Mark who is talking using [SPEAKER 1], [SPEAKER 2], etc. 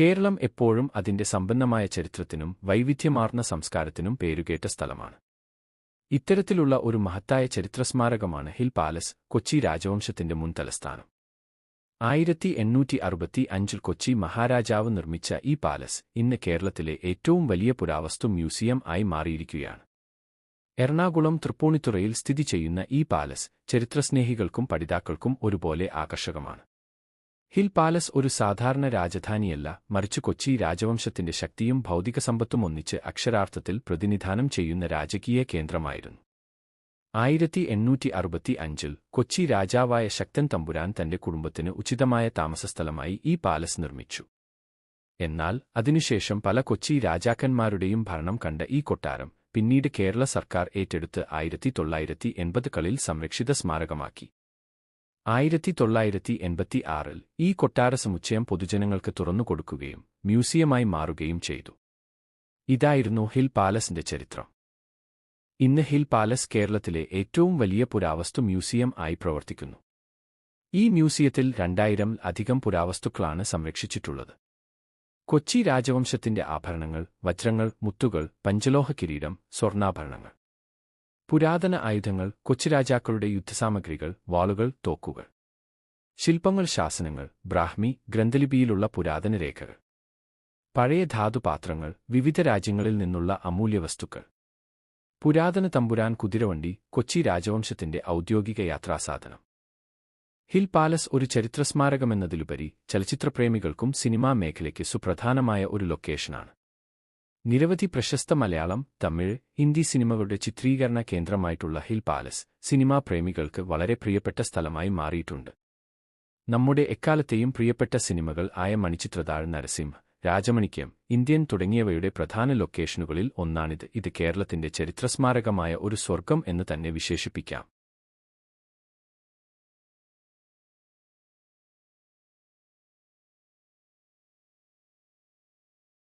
[SPEAKER 1] കേരളം എപ്പോഴും അതിന്റെ സമ്പന്നമായ ചരിത്രത്തിനും വൈവിധ്യമാർന്ന സംസ്കാരത്തിനും പേരുകേട്ട സ്ഥലമാണ്. ഇത്തരത്തിലുള്ള ഒരു മഹത്തായ ചരിത്രസ്മാരകമാണ് ഹിൽ പാലസ് കൊച്ചി രാജവംശത്തിന്റെ മുൻ തലസ്ഥാനം ആയിരത്തി എണ്ണൂറ്റി അറുപത്തി അഞ്ചിൽ കൊച്ചി മഹാരാജാവ് നിർമ്മിച്ച ഈ പാലസ് ഇന്ന് കേരളത്തിലെ ഏറ്റവും വലിയ പുരാവസ്തു മ്യൂസിയം ആയി മാറിയിരിക്കുകയാണ്. എറണാകുളം തൃപ്പൂണിത്തുറയിൽ സ്ഥിതി ചെയ്യുന്ന ഈ പാലസ് ചരിത്രസ്നേഹികൾക്കും പഠിതാക്കൾക്കും ഒരുപോലെ ആകർഷകമാണ്. ഹിൽ പാലസ് ഒരു സാധാരണ രാജധാനിയല്ല. മറിച്ച് കൊച്ചി രാജവംശത്തിന്റെ ശക്തിയും ഭൗതിക സമ്പത്തും ഒന്നിച്ച് അക്ഷരാർത്ഥത്തിൽ പ്രതിനിധാനം ചെയ്യുന്ന രാജകീയ കേന്ദ്രമായിരുന്നു. ആയിരത്തി എണ്ണൂറ്റി അറുപത്തി അഞ്ചിൽ കൊച്ചി രാജാവായ ശക്തൻ തമ്പുരാൻ തന്റെ കുടുംബത്തിന് ഉചിതമായ താമസസ്ഥലമായി ഈ പാലസ് നിർമ്മിച്ചു. എന്നാൽ അതിനുശേഷം പല കൊച്ചി രാജാക്കന്മാരുടെയും ഭരണം കണ്ട ഈ കൊട്ടാരം പിന്നീട് കേരള സർക്കാർ ഏറ്റെടുത്ത് ആയിരത്തി തൊള്ളായിരത്തി എൺപതുകളിൽ സംരക്ഷിത സ്മാരകമാക്കി. ആയിരത്തി തൊള്ളായിരത്തി എൺപത്തി ആറിൽ ഈ കൊട്ടാര സമുച്ചയം പൊതുജനങ്ങൾക്ക് തുറന്നുകൊടുക്കുകയും മ്യൂസിയമായി മാറുകയും ചെയ്തു. ഇതായിരുന്നു ഹിൽ പാലസിന്റെ ചരിത്രം. ഇന്ന് ഹിൽ പാലസ് കേരളത്തിലെ ഏറ്റവും വലിയ പുരാവസ്തു മ്യൂസിയം ആയി പ്രവർത്തിക്കുന്നു. ഈ മ്യൂസിയത്തിൽ രണ്ടായിരം അധികം പുരാവസ്തുക്കളാണ് സംരക്ഷിച്ചിട്ടുള്ളത്. കൊച്ചി രാജവംശത്തിന്റെ ആഭരണങ്ങൾ വജ്രങ്ങൾ മുത്തുകൾ പഞ്ചലോഹ കിരീടം സ്വർണാഭരണങ്ങൾ. പുരാതന ആയുധങ്ങൾ കൊച്ചുരാജാക്കളുടെ യുദ്ധസാമഗ്രികൾ വാളുകൾ തോക്കുകൾ. ശില്പങ്ങൾ ശാസനങ്ങൾ ബ്രാഹ്മി ഗ്രന്ഥലിപിയിലുള്ള പുരാതന രേഖകൾ. പഴയ ധാതുപാത്രങ്ങൾ വിവിധ രാജ്യങ്ങളിൽ നിന്നുള്ള അമൂല്യ വസ്തുക്കൾ. പുരാതന തമ്പുരാൻ കുതിരവണ്ടി കൊച്ചി രാജവംശത്തിന്റെ ഔദ്യോഗിക യാത്രാസാധനം. ഹിൽ പാലസ് ഒരു ചരിത്രസ്മാരകമെന്നതിലുപരി ചലച്ചിത്രപ്രേമികൾക്കും സിനിമാ മേഖലയ്ക്ക് സുപ്രധാനമായ ഒരു ലൊക്കേഷനാണ്. നിരവധി പ്രശസ്ത മലയാളം തമിഴ് ഹിന്ദി സിനിമകളുടെ ചിത്രീകരണ കേന്ദ്രമായിട്ടുള്ള ഹിൽ പാലസ് സിനിമാ പ്രേമികൾക്ക് വളരെ പ്രിയപ്പെട്ട സ്ഥലമായി മാറിയിട്ടുണ്ട്. നമ്മുടെ എക്കാലത്തെയും പ്രിയപ്പെട്ട സിനിമകൾ ആയ മണിച്ചിത്രതാഴ് നരസിംഹ രാജമണിക്യം ഇന്ത്യൻ തുടങ്ങിയവയുടെ പ്രധാന ലൊക്കേഷനുകളിൽ ഒന്നാണിത്. ഇത് കേരളത്തിന്റെ ചരിത്രസ്മാരകമായ ഒരു സ്വർഗം എന്ന് തന്നെ വിശേഷിപ്പിക്കാം.